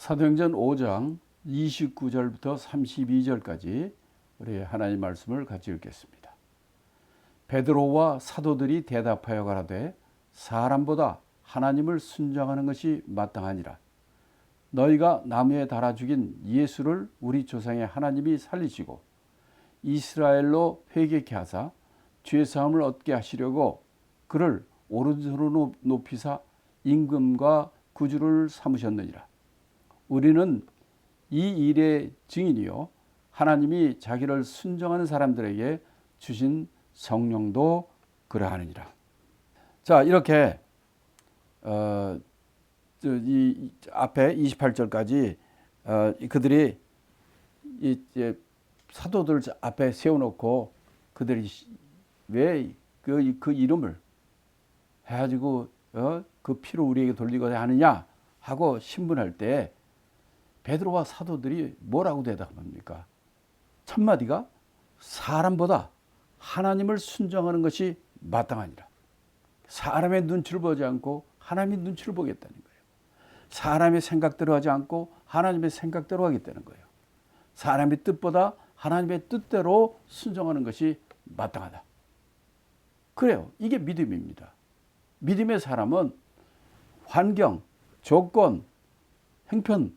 사도행전 5장 29절부터 32절까지 우리 하나님 말씀을 같이 읽겠습니다. 베드로와 사도들이 대답하여 가라되 사람보다 하나님을 순종하는 것이 마땅하니라. 너희가 나무에 달아 죽인 예수를 우리 조상의 하나님이 살리시고 이스라엘로 회개케 하사 죄 사함을 얻게 하시려고 그를 오른손으로 높이사 임금과 구주를 삼으셨느니라. 우리는 이 일의 증인이요 하나님이 자기를 순종하는 사람들에게 주신 성령도 그러하느니라. 자 이렇게 어, 저, 이, 앞에 28절까지 어, 그들이 이, 이제 사도들 앞에 세워놓고 그들이 왜 그 그 이름을 해가지고 어, 그 피로 우리에게 돌리고자 하느냐 하고 신문할 때 베드로와 사도들이 뭐라고 대답합니까? 첫 마디가 사람보다 하나님을 순종하는 것이 마땅하니라. 사람의 눈치를 보지 않고 하나님의 눈치를 보겠다는 거예요. 사람의 생각대로 하지 않고 하나님의 생각대로 하겠다는 거예요. 사람의 뜻보다 하나님의 뜻대로 순종하는 것이 마땅하다. 그래요. 이게 믿음입니다. 믿음의 사람은 환경, 조건, 형편,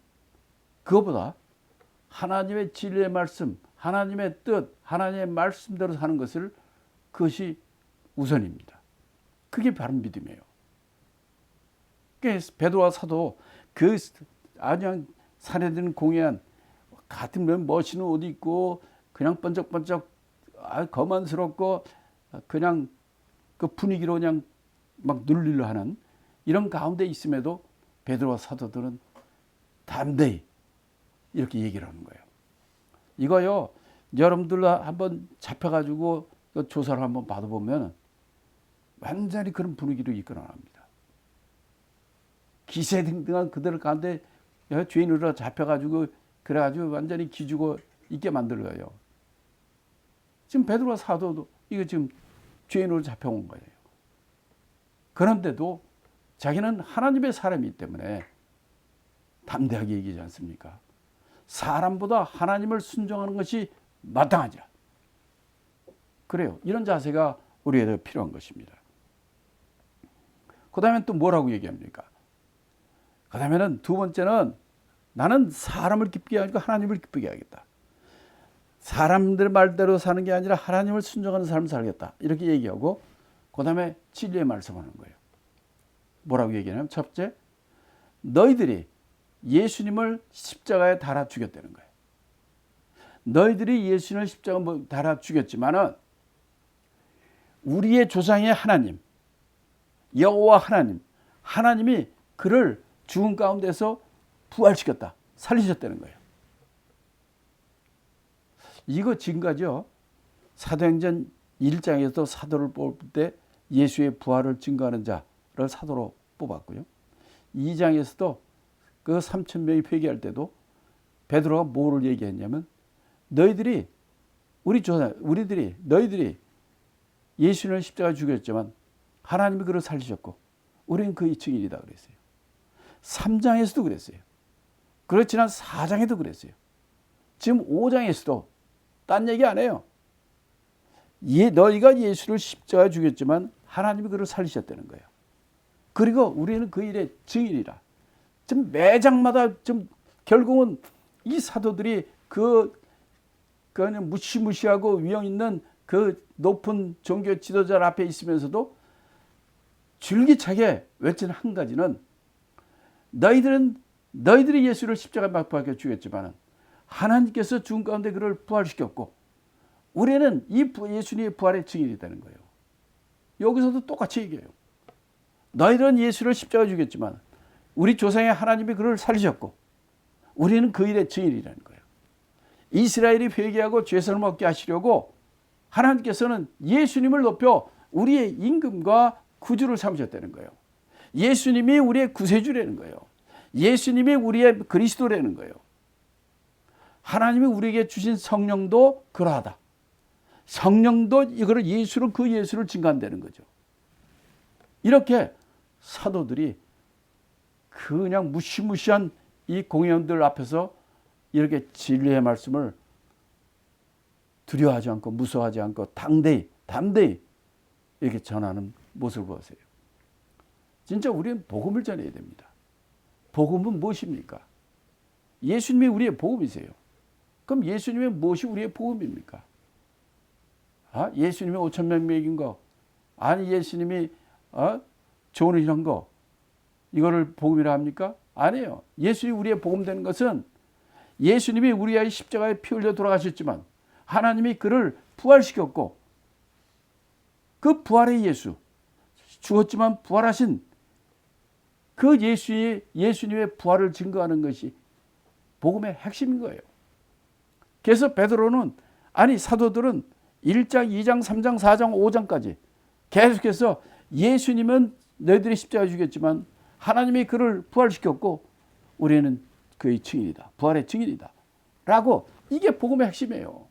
그거보다 하나님의 진리의 말씀, 하나님의 뜻, 하나님의 말씀대로 사는 것을 그것이 우선입니다. 그게 바른 믿음이에요. 베드로와 사도 그 아주 사내들은 공연 같은 멋있는 옷 입고 그냥 번쩍번쩍 아, 거만스럽고 그냥 그 분위기로 그냥 막 눌리려 하는 이런 가운데 있음에도 베드로와 사도들은 담대히 이렇게 얘기를 하는 거예요. 이거요, 여러분들 한번 잡혀가지고 그 조사를 한번 받아보면 완전히 그런 분위기로 이끌어납니다. 기세등등한 그들 가운데 죄인으로 잡혀가지고 그래가지고 완전히 기주고 있게 만들어요. 지금 베드로와 사도도 이거 지금 죄인으로 잡혀온 거예요. 그런데도 자기는 하나님의 사람이기 때문에 담대하게 얘기하지 않습니까? 사람보다 하나님을 순종하는 것이 마땅하죠. 그래요. 이런 자세가 우리에게 필요한 것입니다. 그 다음에 또 뭐라고 얘기합니까? 그 다음에는 두 번째는 나는 사람을 기쁘게 하고 하나님을 기쁘게 하겠다. 사람들 말대로 사는 게 아니라 하나님을 순종하는 삶을 살겠다. 이렇게 얘기하고 그 다음에 진리의 말씀하는 거예요. 뭐라고 얘기하냐면 첫째, 너희들이 예수님을 십자가에 달아 죽였다는 거예요. 너희들이 예수님을 십자가에 뭐 달아 죽였지만은 우리의 조상의 하나님, 여호와 하나님, 하나님이 그를 죽은 가운데서 부활시켰다, 살리셨다는 거예요. 이거 증가죠. 사도행전 1장에서 사도를 뽑을 때 예수의 부활을 증거하는 자를 사도로 뽑았고요. 2장에서도 그 3천 명이 회개할 때도 베드로가 뭐를 얘기했냐면 너희들이 우리 조상 우리들이 너희들이 예수님을 십자가 죽였지만 하나님이 그를 살리셨고 우리는 그 이층이다 그랬어요. 3장에서도 그랬어요. 그렇지 않 4장에도 그랬어요. 지금 5장에서도 딴 얘기 안 해요. 예, 너희가 예수를 십자가에 죽였지만 하나님이 그를 살리셨다는 거예요. 그리고 우리는 그 일의 증인이라. 지금 매장마다 좀 결국은 이 사도들이 그, 그 무시무시하고 위험 있는 그 높은 종교 지도자 앞에 있으면서도 줄기차게 외치는 한 가지는 너희들은 너희들이 예수를 십자가에 못 박혀 죽였지만 하나님께서 죽은 가운데 그를 부활시켰고 우리는 이 예수님의 부활의 증인이 되는 거예요. 여기서도 똑같이 얘기해요. 너희들은 예수를 십자가에 죽였지만 우리 조상의 하나님이 그를 살리셨고 우리는 그 일의 증인이라는 거예요. 이스라엘이 회개하고 죄를 먹게 하시려고 하나님께서는 예수님을 높여 우리의 임금과 구주를 삼으셨다는 거예요. 예수님이 우리의 구세주라는 거예요. 예수님이 우리의 그리스도라는 거예요. 하나님이 우리에게 주신 성령도 그러하다. 성령도 이거를 예수를 그 예수를 증가한다는 거죠. 이렇게 사도들이 그냥 무시무시한 이 공회원들 앞에서 이렇게 진리의 말씀을 두려워하지 않고 무서워하지 않고 당대히 담대히 이렇게 전하는 모습을 보세요. 진짜 우리는 복음을 전해야 됩니다. 복음은 무엇입니까? 예수님이 우리의 복음이세요. 그럼 예수님의 무엇이 우리의 복음입니까? 아, 예수님이 5천 명 먹인 거, 아니 예수님이 어? 좋은 이런 거, 이거를 복음이라 합니까? 아니에요. 예수님이 우리의 복음 되는 것은 예수님이 우리의 십자가에 피 흘려 돌아가셨지만 하나님이 그를 부활시켰고 그 부활의 예수 죽었지만 부활하신 그 예수의 예수님의 부활을 증거하는 것이 복음의 핵심인 거예요. 그래서 베드로는 아니 사도들은 1장, 2장, 3장, 4장, 5장까지 계속해서 예수님은 너희들이 십자가 죽였지만 하나님이 그를 부활시켰고 우리는 그의 증인이다. 부활의 증인이다. 라고 이게 복음의 핵심이에요.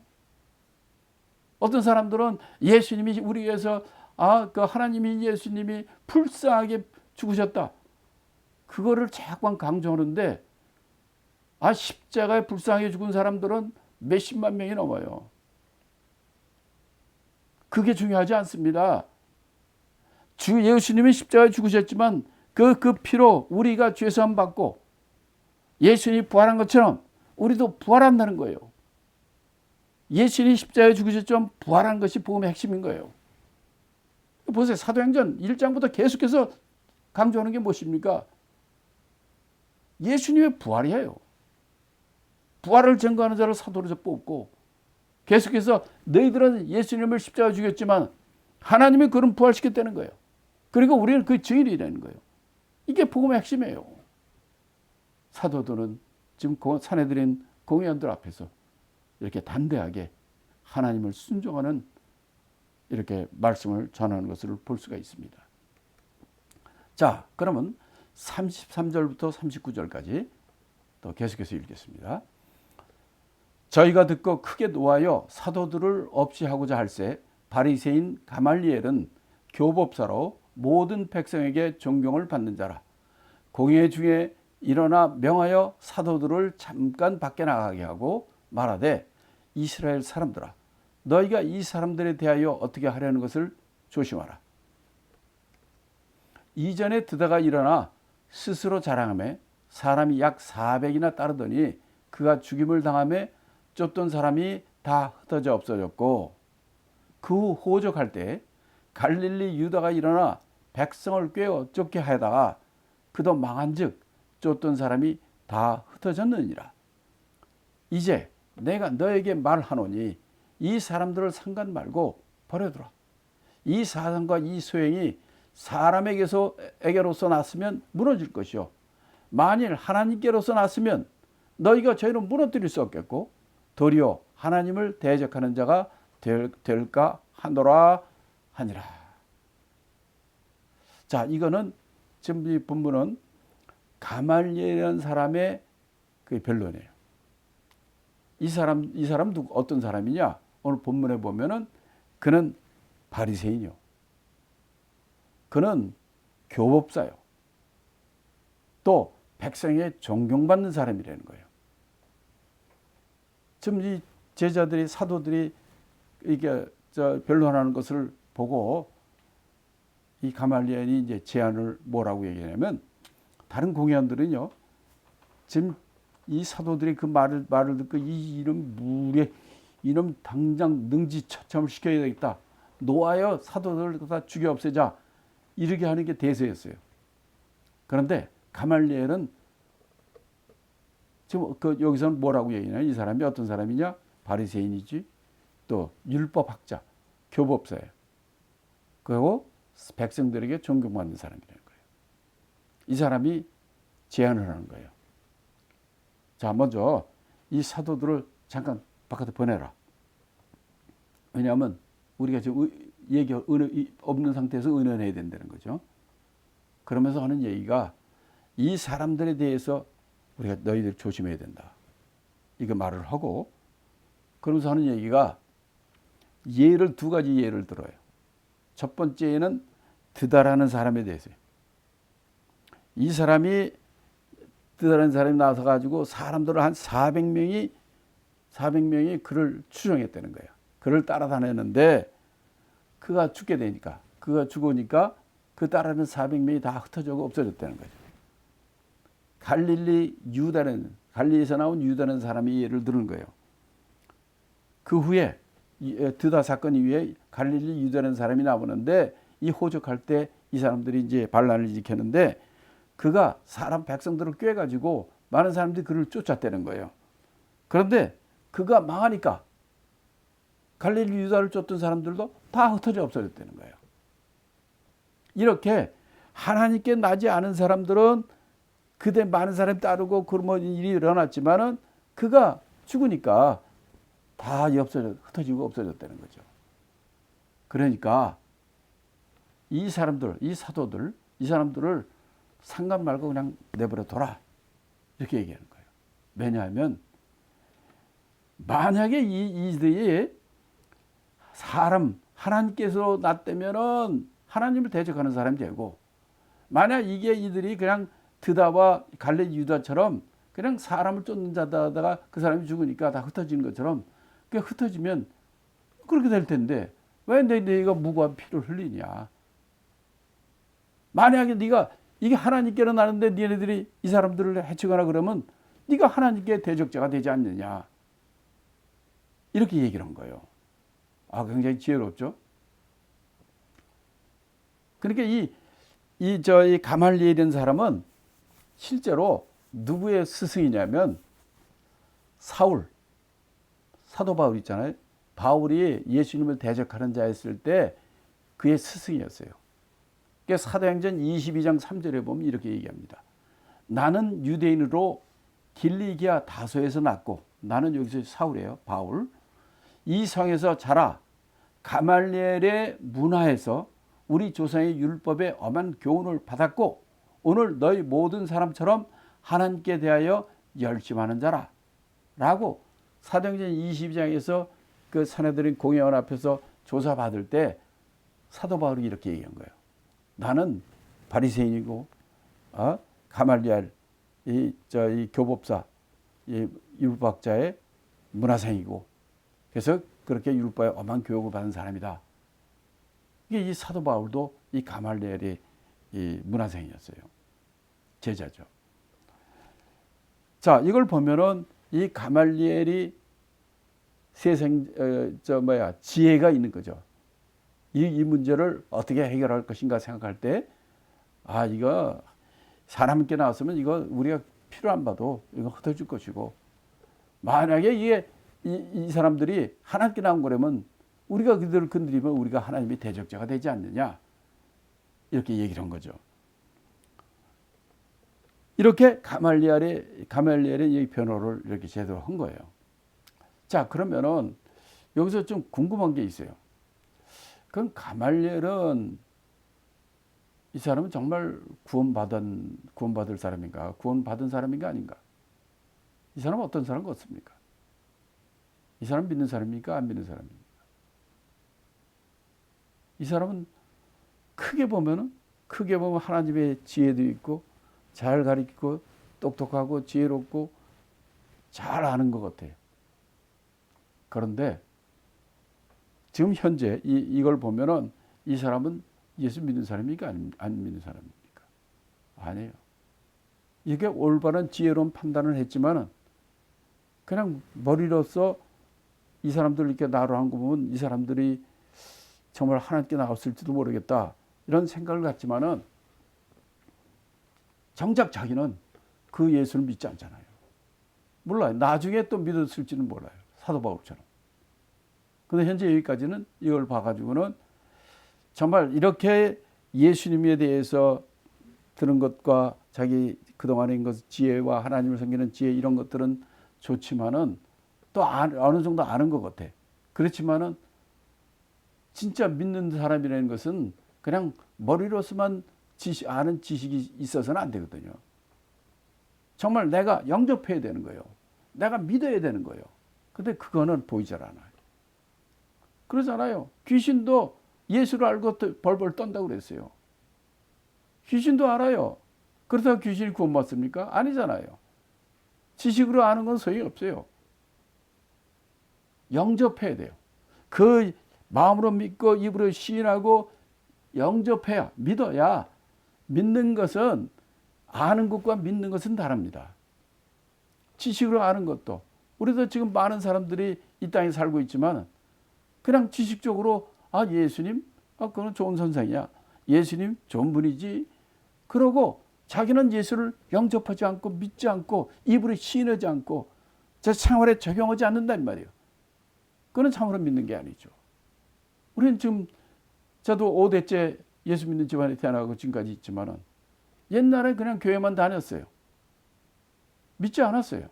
어떤 사람들은 예수님이 우리 위해서 아, 그 하나님이 예수님이 불쌍하게 죽으셨다. 그거를 자꾸 강조하는데 아, 십자가에 불쌍하게 죽은 사람들은 몇십만 명이 넘어요. 그게 중요하지 않습니다. 주 예수님이 십자가에 죽으셨지만 그, 그 피로 우리가 죄사함 받고 예수님이 부활한 것처럼 우리도 부활한다는 거예요. 예수님이 십자가에 죽으셨지만 부활한 것이 복음의 핵심인 거예요. 보세요. 사도행전 1장부터 계속해서 강조하는 게 무엇입니까? 예수님의 부활이에요. 부활을 증거하는 자를 사도로서 뽑고 계속해서 너희들은 예수님을 십자가 죽였지만 하나님이 그런 부활시켰다는 거예요. 그리고 우리는 그 증인이라는 거예요. 이게 복음의 핵심이에요. 사도들은 지금 사내들인 공회원들 앞에서 이렇게 담대하게 하나님을 순종하는 이렇게 말씀을 전하는 것을 볼 수가 있습니다. 자, 그러면 33절부터 39절까지 또 계속해서 읽겠습니다. 저희가 듣고 크게 노하여 사도들을 없이 하고자 할세 바리새인 가말리엘은 교법사로 모든 백성에게 존경을 받는 자라 공회 중에 일어나 명하여 사도들을 잠깐 밖에 나가게 하고 말하되 이스라엘 사람들아 너희가 이 사람들에 대하여 어떻게 하려는 것을 조심하라. 이전에 드다가 일어나 스스로 자랑함에 사람이 약 400이나 따르더니 그가 죽임을 당함에 쫓던 사람이 다 흩어져 없어졌고 그 후 호적할 때 갈릴리 유다가 일어나 백성을 꿰어 쫓게 하다가 그도 망한즉 쫓던 사람이 다 흩어졌느니라. 이제 내가 너에게 말하노니 이 사람들을 상관 말고 버려두라. 이 사상과 이 소행이 사람에게서 에게로서 났으면 무너질 것이요. 만일 하나님께로서 났으면 너희가 저희를 무너뜨릴 수 없겠고 도리어 하나님을 대적하는 자가 될, 될까 하노라 하니라. 자, 이거는 지금 이 본문은 가말리엘이라는 사람의 그 변론이에요. 이 사람 이 사람 누 어떤 사람이냐? 오늘 본문에 보면은 그는 바리새인이요. 그는 교법사요. 또 백성의 존경받는 사람이라는 거예요. 지금 이 제자들이 사도들이 이게 저 변론하는 것을 보고 이 가말리엘이 이제 제안을 뭐라고 얘기하냐면 다른 공회원들은요 지금 이 사도들이 그 말을 말을 듣고 이 이름 무례 이놈 당장 능지처참을 시켜야 되겠다 놓아요 사도들을 다 죽여 없애자 이렇게 하는 게 대세였어요. 그런데 가말리엘은 지금 그 여기서는 뭐라고 얘기하냐? 이 사람이 어떤 사람이냐? 바리새인이지. 또 율법학자, 교법사예요. 그리고 백성들에게 존경받는 사람이라는 거예요. 이 사람이 제안을 하는 거예요. 자, 먼저 이 사도들을 잠깐 바깥에 보내라. 왜냐하면 우리가 지금 얘기 없는 상태에서 의논해야 된다는 거죠. 그러면서 하는 얘기가 이 사람들에 대해서 우리가 너희들 조심해야 된다. 이거 말을 하고 그러면서 하는 얘기가 예를 두 가지 예를 들어요. 첫 번째는 드다라는 사람에 대해서 이 사람이 다른 사람이 나서 가지고 사람들을 한 400명이 400명이 그를 추종했다는 거예요. 그를 따라다녔는데 그가 죽게 되니까 그가 죽으니까 그 따르는 400명이 다 흩어져고 없어졌다는 거죠. 갈릴리 유다는 갈릴리에서 나온 유다는 사람이 예를 드는 거예요. 그 후에 드다 사건 이후에 갈릴리 유다는 사람이 나오는데 이 호적할 때 이 사람들이 이제 반란을 일으켰는데 그가 사람 백성들을 꿰가지고 많은 사람들이 그를 쫓았다는 거예요. 그런데 그가 망하니까 갈릴리 유다를 쫓던 사람들도 다 흩어져 없어졌다는 거예요. 이렇게 하나님께 나지 않은 사람들은 그대 많은 사람이 따르고 그런 일이 일어났지만은 그가 죽으니까 다 없어져 흩어지고 없어졌다는 거죠. 그러니까 이 사람들, 이 사도들, 이 사람들을 상관 말고 그냥 내버려 둬라. 이렇게 얘기하는 거예요. 왜냐하면 만약에 이 이들이 사람 하나님께서 낫다면은 하나님을 대적하는 사람이 되고 만약 이게 이들이 그냥 드다와 갈레 유다처럼 그냥 사람을 쫓는 자다가 그 사람이 죽으니까 다 흩어지는 것처럼 그 흩어지면 그렇게 될 텐데 왜 내, 네가 무고한 피를 흘리냐? 만약에 네가 이게 하나님께로 나는데 니네들이 이 사람들을 해치거나 그러면 네가 하나님께 대적자가 되지 않느냐? 이렇게 얘기를 한 거예요. 아, 굉장히 지혜롭죠? 그러니까 이, 이, 저, 이 가말리엘이라는 사람은 실제로 누구의 스승이냐면 사울, 사도 바울 있잖아요. 바울이 예수님을 대적하는 자였을 때 그의 스승이었어요. 그러니까 사도행전 22장 3절에 보면 이렇게 얘기합니다. 나는 유대인으로 길리기아 다소에서 났고 나는 여기서 사울이에요. 바울. 이 성에서 자라 가말리엘의 문화에서 우리 조상의 율법에 엄한 교훈을 받았고 오늘 너희 모든 사람처럼 하나님께 대하여 열심하는 자라 라고 사도행전 22장에서 그 사내들인 공회원 앞에서 조사받을 때 사도 바울이 이렇게 얘기한 거예요. 나는 바리새인이고 어? 가말리알 이저 이 교법사 이 율법학자의 문화생이고 그래서 그렇게 율법에 엄한 교육을 받은 사람이다. 이게 이 사도 바울도 이 가말리엘이 이 문화생이었어요. 제자죠. 자, 이걸 보면은 이 가말리엘이 세상 어, 저 뭐야 지혜가 있는 거죠. 이, 이 문제를 어떻게 해결할 것인가 생각할 때, 아, 이거 사람께 나왔으면 이거 우리가 필요 안 봐도 이거 흩어질 것이고, 만약에 이게 이, 이 사람들이 하나님께 나온 거라면 우리가 그들을 건드리면 우리가 하나님의 대적자가 되지 않느냐. 이렇게 얘기를 한 거죠. 이렇게 가말리엘의, 가말리엘의 이 변호를 이렇게 제대로 한 거예요. 자, 그러면은 여기서 좀 궁금한 게 있어요. 그럼 가말리엘은 이 사람은 정말 구원받은 구원받을 사람인가? 구원받은 사람인가 아닌가? 이 사람은 어떤 사람 같습니까? 이 사람 믿는 사람입니까? 안 믿는 사람입니까? 이 사람은 크게 보면은 크게 보면 하나님의 지혜도 있고 잘 가르치고 똑똑하고 지혜롭고 잘 아는 것 같아요. 그런데 지금 현재 이, 이걸 보면은 이 사람은 예수 믿는 사람입니까? 안, 안 믿는 사람입니까? 아니에요. 이게 올바른 지혜로운 판단을 했지만은 그냥 머리로서 이 사람들 이렇게 나로 한 거 보면 이 사람들이 정말 하나님께 나왔을지도 모르겠다. 이런 생각을 갖지만은 정작 자기는 그 예수를 믿지 않잖아요. 몰라요. 나중에 또 믿었을지는 몰라요. 사도 바울처럼. 근데 현재 여기까지는 이걸 봐가지고는 정말 이렇게 예수님에 대해서 들은 것과 자기 그동안의 것, 지혜와 하나님을 섬기는 지혜 이런 것들은 좋지만은 또 어느 정도 아는 것 같아. 그렇지만은 진짜 믿는 사람이라는 것은 그냥 머리로서만 지식, 아는 지식이 있어서는 안 되거든요. 정말 내가 영접해야 되는 거예요. 내가 믿어야 되는 거예요. 근데 그거는 보이질 않아요. 그러잖아요. 귀신도 예수를 알고 벌벌 떤다고 그랬어요. 귀신도 알아요. 그렇다고 귀신이 구원받습니까? 아니잖아요. 지식으로 아는 건 소용이 없어요. 영접해야 돼요. 그 마음으로 믿고 입으로 시인하고 영접해야 믿어야 믿는 것은 아는 것과 믿는 것은 다릅니다. 지식으로 아는 것도 우리도 지금 많은 사람들이 이 땅에 살고 있지만 그냥 지식적으로 아 예수님 아 그건 좋은 선생이야 예수님 좋은 분이지 그러고 자기는 예수를 영접하지 않고 믿지 않고 입으로 시인하지 않고 제 생활에 적용하지 않는단 말이에요. 그건 참으로 믿는 게 아니죠. 우리는 지금 저도 5대째 예수 믿는 집안에 태어나고 지금까지 있지만은 옛날에 그냥 교회만 다녔어요. 믿지 않았어요.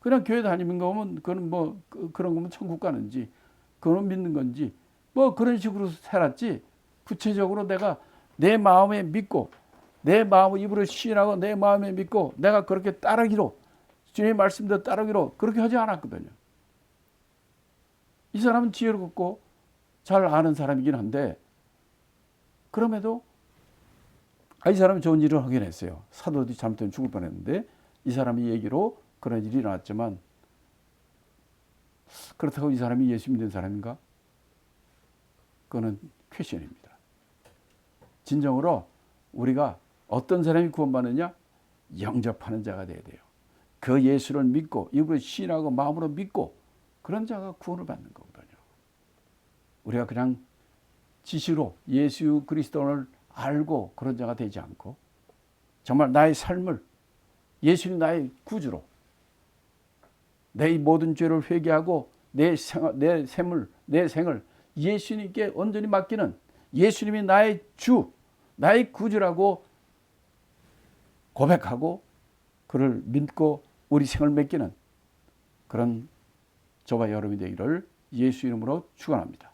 그냥 교회 다니는 거면 그건 뭐 그- 그런 거면 천국 가는지 그건 믿는 건지 뭐 그런 식으로 살았지 구체적으로 내가 내 마음에 믿고 내 마음을 입으로 시인하고 내 마음에 믿고 내가 그렇게 따르기로 주님의 말씀대로 따르기로 그렇게 하지 않았거든요. 이 사람은 지혜롭고 잘 아는 사람이긴 한데 그럼에도 아, 이 사람이 좋은 일을 하긴 했어요. 사도들이 잘못하면 죽을 뻔했는데 이 사람이 얘기로 그런 일이 일어났지만 그렇다고 이 사람이 예수 믿는 사람인가? 그거는 퀘션입니다. 진정으로 우리가 어떤 사람이 구원받느냐? 영접하는 자가 돼야 돼요. 그 예수를 믿고 입으로 시인하고 마음으로 믿고 그런 자가 구원을 받는 거거든요. 우리가 그냥 지시로 예수 그리스도를 알고 그런 자가 되지 않고 정말 나의 삶을 예수님 나의 구주로 내 모든 죄를 회개하고 내 생, 내 생을 내 생을 예수님께 온전히 맡기는 예수님이 나의 주, 나의 구주라고 고백하고 그를 믿고 우리 생을 맡기는 그런 저와 여러분이 되기를 예수 이름으로 축원합니다.